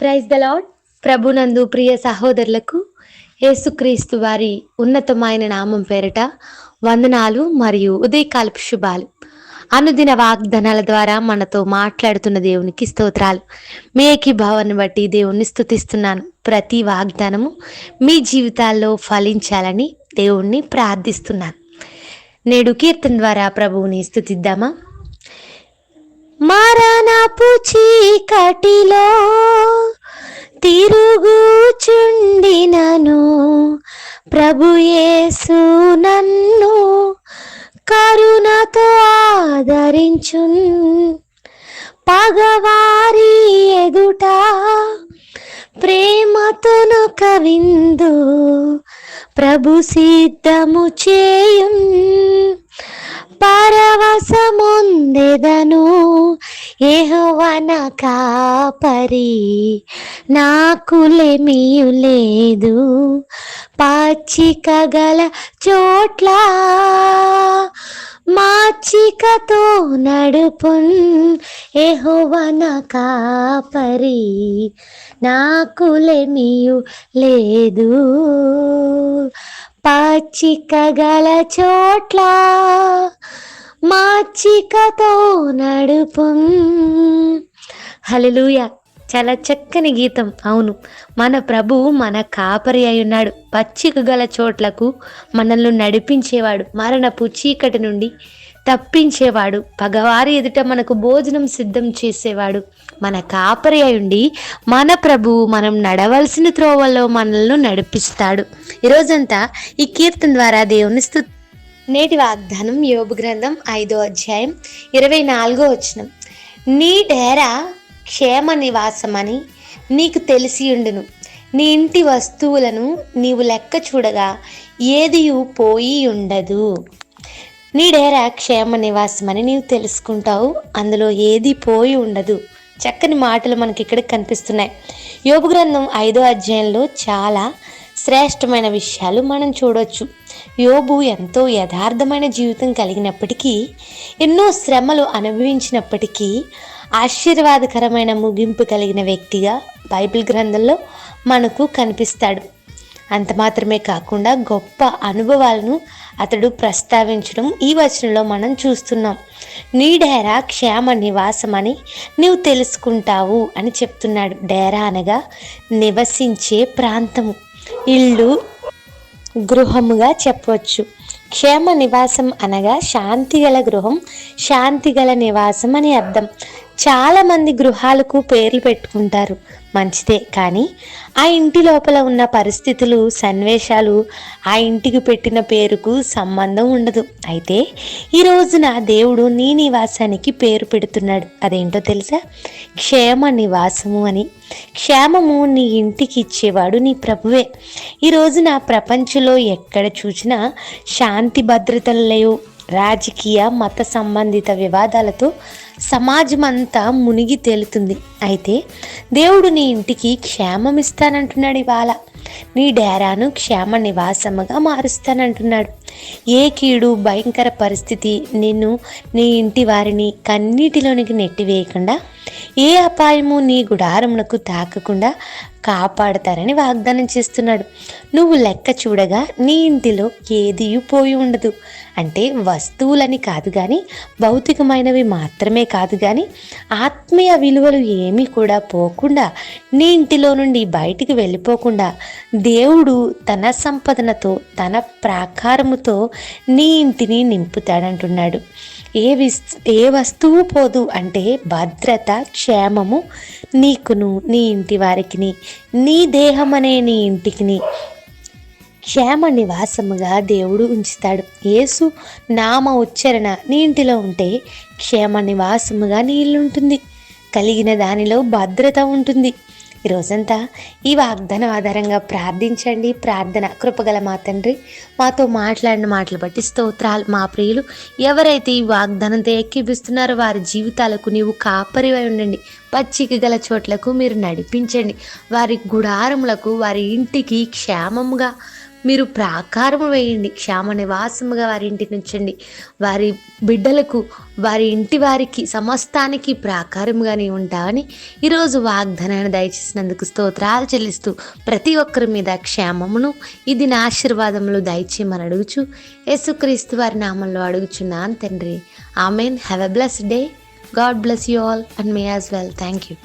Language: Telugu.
ప్రైజ్ ద లాడ్ ప్రభునందు ప్రియ సహోదరులకు యేసుక్రీస్తు వారి ఉన్నతమైన నామం పేరిట వందనాలు మరియు ఉదయకాలపు శుభాలు. అనుదిన వాగ్దానాల ద్వారా మనతో మాట్లాడుతున్న దేవునికి స్తోత్రాలు. మీ ఏకీభావాన్ని బట్టి దేవుణ్ణి స్థుతిస్తున్నాను ప్రతి వాగ్దానము మీ జీవితాల్లో ఫలించాలని దేవుణ్ణి ప్రార్థిస్తున్నాను. నేడు కీర్తన ద్వారా ప్రభువుని స్థుతిద్దామా మరణపు చీకటిలో తిరుగుచుండినను. ప్రభుయేసు నన్ను కరుణతో ఆదరించున్. పగవారి ఎదుట ప్రేమతోను కవిందు. ప్రభు సిద్ధము చేయున్. పరవశముందెదను. ఏహోవన కాపరి నాకులేమియు లేదు. పాచిక గల చోట్ల మాచికతో నడుపున్ ఏహోవన కాపరి నాకులేమియు లేదు. పాచిక గల చోట్ల మాచికతో నడుపు. హలలుయ చాలా చక్కని గీతం. అవును మన ప్రభువు మన కాపరి అయి ఉన్నాడు. పచ్చిక గల చోట్లకు మనల్ని నడిపించేవాడు. మరణపు చీకటి నుండి తప్పించేవాడు. పగవారి ఎదుట మనకు భోజనం సిద్ధం చేసేవాడు. మన కాపరి అయి ఉండి మన ప్రభువు మనం నడవలసిన త్రోవల్లో మనల్ని నడిపిస్తాడు. ఈరోజంతా ఈ కీర్తన ద్వారా దేవుని స్తు నేటి వాగ్దానం యోబు గ్రంథం ఐదో అధ్యాయం ఇరవై నాలుగో వచనం. నీ డేరా క్షేమ నివాసమని నీకు తెలిసి ఉండును. నీ ఇంటి వస్తువులను నీవు లెక్క చూడగా ఏది పోయి ఉండదు. నీ డేరా క్షేమ నివాసమని నీవు తెలుసుకుంటావు అందులో ఏది పోయి ఉండదు. చక్కని మాటలు మనకి ఇక్కడ కనిపిస్తున్నాయి. యోగు గ్రంథం ఐదో అధ్యాయంలో చాలా శ్రేష్టమైన విషయాలు మనం చూడొచ్చు. యోబు ఎంతో యథార్థమైన జీవితం కలిగినప్పటికీ ఎన్నో శ్రమలు అనుభవించినప్పటికీ ఆశీర్వాదకరమైన ముగింపు కలిగిన వ్యక్తిగా బైబిల్ గ్రంథంలో మనకు కనిపిస్తాడు. అంత మాత్రమే కాకుండా గొప్ప అనుభవాలను అతడు ప్రస్తావించడం ఈ వచనంలో మనం చూస్తున్నాం. నీ డేరా క్షేమ నివాసం అని నీవు తెలుసుకుంటావు అని చెప్తున్నాడు. డేరా అనగా నివసించే ప్రాంతము. ఇల్లు గృహముగా చెప్పవచ్చు. క్షేమ నివాసం అనగా శాంతి గల గృహం శాంతి గల నివాసం అని అర్థం. చాలామంది గృహాలకు పేర్లు పెట్టుకుంటారు. మంచిదే కానీ ఆ ఇంటి లోపల ఉన్న పరిస్థితులు సన్నివేశాలు ఆ ఇంటికి పెట్టిన పేరుకు సంబంధం ఉండదు. అయితే ఈ రోజున దేవుడు నీ నివాసానికి పేరు పెడుతున్నాడు. అదేంటో తెలుసా? క్షేమ నివాసము అని. క్షేమము నీ ఇంటికి ఇచ్చేవాడు నీ ప్రభువే. ఈ రోజున ప్రపంచంలో ఎక్కడ చూసినా శాంతి భద్రతలు లేవు. రాజకీయ మత సంబంధిత వివాదాలతో సమాజం అంతా మునిగి తేలుతుంది. అయితే దేవుడు నీ ఇంటికి క్షేమం ఇస్తానంటున్నాడు ఇవాళ. నీ డేరాను క్షేమ నివాసముగా మారుస్తానంటున్నాడు. ఏ కీడు భయంకర పరిస్థితి నిన్ను నీ ఇంటి వారిని కన్నీటిలోనికి నెట్టివేయకుండా ఏ అపాయము నీ గుడారమునకు తాకకుండా కాపాడతారని వాగ్దానం చేస్తున్నాడు. నువ్వు లెక్క చూడగా నీ ఇంటిలో ఏది పోయి ఉండదు. అంటే వస్తువులని కాదు కానీ భౌతికమైనవి మాత్రమే కాదు కానీ ఆత్మీయ విలువలు ఏమీ కూడా పోకుండా నీ ఇంటిలో నుండి బయటికి వెళ్ళిపోకుండా దేవుడు తన సంపదనతో తన ప్రాకారముతో నీ ఇంటిని నింపుతాడంటున్నాడు. ఏ విస్ ఏ వస్తువు పోదు అంటే భద్రత క్షేమము నీకును నీ ఇంటి వారికిని నీ దేహం అనే నీ ఇంటికిని క్షేమ నివాసముగా దేవుడు ఉంచుతాడు. యేసు నామ ఉచ్చరణ నీ ఇంటిలో ఉంటే క్షేమ నివాసముగా నీళ్ళుంటుంది ఉంటుంది. కలిగిన దానిలో భద్రత ఉంటుంది. ఈ రోజంతా ఈ వాగ్దానం ఆధారంగా ప్రార్థించండి. ప్రార్థన కృపగల మా తండ్రి మాతో మాట్లాడిన మాటలు బట్టి స్తోత్రాలు. మా ప్రియులు ఎవరైతే ఈ వాగ్దానంతో ఎక్కిపిస్తున్నారో వారి జీవితాలకు నీవు కాపరివై ఉండండి. పచ్చిక గల చోట్లకు మీరు నడిపించండి. వారి గుడారములకు వారి ఇంటికి క్షేమముగా మీరు ప్రాకారము వేయండి క్షేమ నివాసముగా వారి ఇంటికి నుంచండి. వారి బిడ్డలకు వారి ఇంటి వారికి సమస్తానికి ప్రాకారముగానే ఉంటామని ఈరోజు వాగ్దానాన్ని దయచేసినందుకు స్తోత్రాలు చెల్లిస్తూ ప్రతి ఒక్కరి మీద క్షేమమును ఇది నా ఆశీర్వాదములు దయచేయమని అడుగుచు. యేసుక్రీస్తు వారి నామంలో అడుగుచున్నాను తండ్రి. Amen. Have a bless day God bless you all and may as well thank you